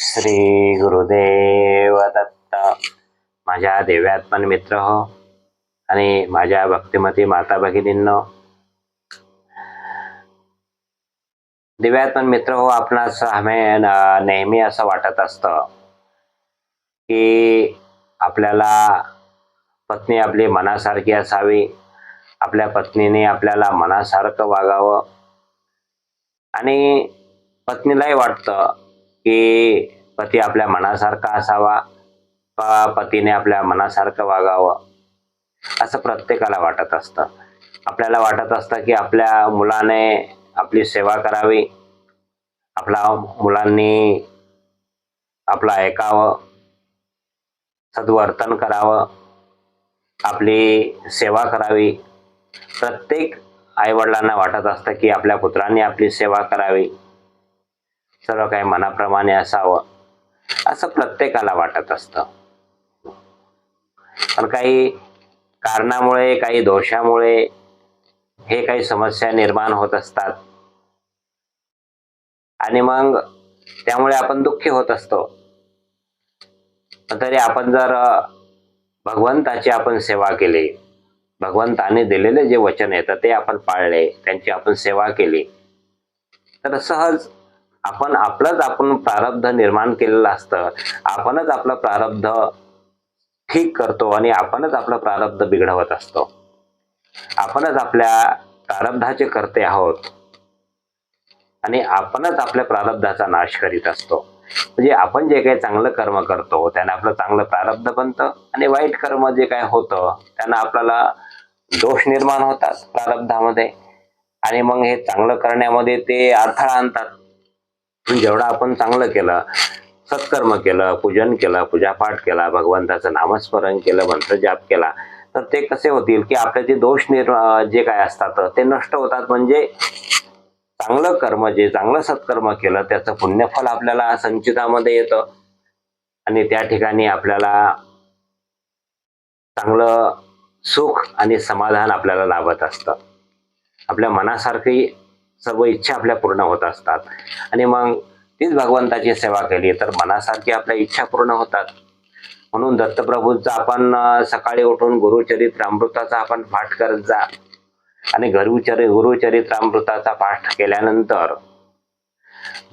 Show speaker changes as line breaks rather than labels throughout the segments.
श्री गुरुदेव दत्त. माझ्या देव्यात्मन मित्र हो. आणि माझ्या भक्तिमती माता भगिनींनो. दिव्यात्मन मित्र हो आपणास आम्ही नेहमी असं वाटत असतं की आपल्याला पत्नी आपली मनासारखी असावी. आपल्या पत्नीने आपल्याला मनासारखं वागावं. आणि पत्नीलाही वाटतं की पती आपल्या मनासारखा असावा का पतीने आपल्या मनासारखं वागावं? असं प्रत्येकाला वाटत असतं. आपल्याला वाटत असतं की आपल्या मुलाने आपली सेवा करावी. आपला मुलांनी आपलं ऐकावं. सद्वर्तन करावं. आपली सेवा करावी. प्रत्येक आईवडिलांना वाटत असतं की आपल्या पुत्रांनी आपली सेवा करावी. सर्व काही मनाप्रमाणे असावं असं प्रत्येकाला वाटत असतं. पण काही कारणामुळे काही दोषामुळे हे काही समस्या निर्माण होत असतात. आणि मग त्यामुळे आपण दुःखी होत असतो. तरी आपण जर भगवंताची आपण सेवा केली भगवंताने दिलेले जे वचन येतं ते आपण पाळले त्यांची आपण सेवा केली तर सहज आपण आपलंच आपण प्रारब्ध निर्माण केलेलं असतं. आपणच आपलं प्रारब्ध ठीक करतो आणि आपणच आपलं प्रारब्ध बिघडवत असतो. आपणच आपल्या प्रारब्धाचे करते आहोत. आणि आपणच आपल्या प्रारब्धाचा नाश करीत असतो. म्हणजे आपण जे काही चांगलं कर्म करतो त्याने आपलं चांगलं प्रारब्ध बनतं आणि वाईट कर्म जे काय होतं त्यानं आपल्याला दोष निर्माण होतात प्रारब्धामध्ये. आणि मग हे चांगलं करण्यामध्ये ते अडथळा आणतात. जेवढं आपण चांगलं केलं सत्कर्म केलं पूजन केलं पूजापाठ केला भगवंताचं नामस्मरण केलं मंत्र जाप केला तर ते कसे होतील की आपले जे दोष निर् जे काय असतात ते नष्ट होतात. म्हणजे चांगलं कर्म जे चांगलं सत्कर्म केलं त्याचं पुण्यफल आपल्याला संचितामध्ये येतं. आणि त्या ठिकाणी आपल्याला चांगलं सुख आणि समाधान आपल्याला लाभत असतं. आपल्या मनासारखी सर्व इच्छा आपल्या पूर्ण होत असतात. आणि मग तीच भगवंताची सेवा केली तर मनासारखी आपल्या इच्छा पूर्ण होतात. म्हणून दत्तप्रभूंचा आपण सकाळी उठून गुरुचरित्रामृताचा आपण पाठ करत जा. आणि गुरुचरि गुरुचरित्रामृताचा पाठ केल्यानंतर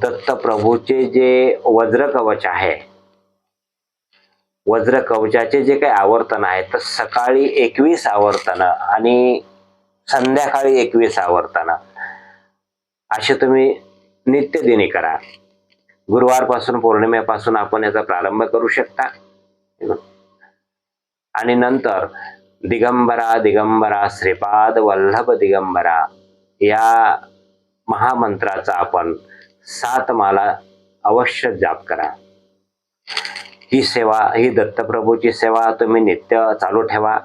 दत्तप्रभूचे जे वज्र कवच आहे वज्र कवचाचे जे काही आवर्तन आहे तर सकाळी एकवीस आवर्तन आणि संध्याकाळी एकवीस आवर्तन. असे तुम्ही नित्यदिनी करा. गुरुवारपासून पौर्णिमेपासून आपण याचा प्रारंभ करू शकता. आणि नंतर दिगंबरा दिगंबरा श्रीपाद वल्लभ दिगंबरा या महामंत्राचा आपण सात माला अवश्य जाप करा. ही सेवा ही दत्तप्रभूची सेवा तुम्ही नित्य चालू ठेवा.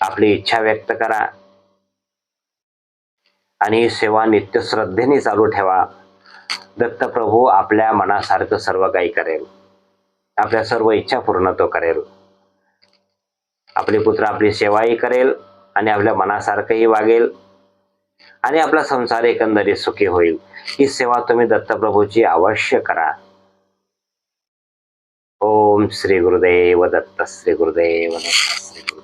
आपली इच्छा व्यक्त करा. आणि सेवा नित्य श्रद्धेने चालू ठेवा. दत्तप्रभू आपल्या मनासारखं सर्व काही करेल. आपल्या सर्व इच्छा पूर्ण तो करेल. आपले पुत्र आपली सेवाही करेल आणि आपल्या मनासारखंही वागेल. आणि आपला संसार एकंदरीत सुखी होईल. ही सेवा तुम्ही दत्तप्रभूची अवश्य करा. ओम श्री गुरुदेव दत्त श्री गुरुदेव दत्त श्री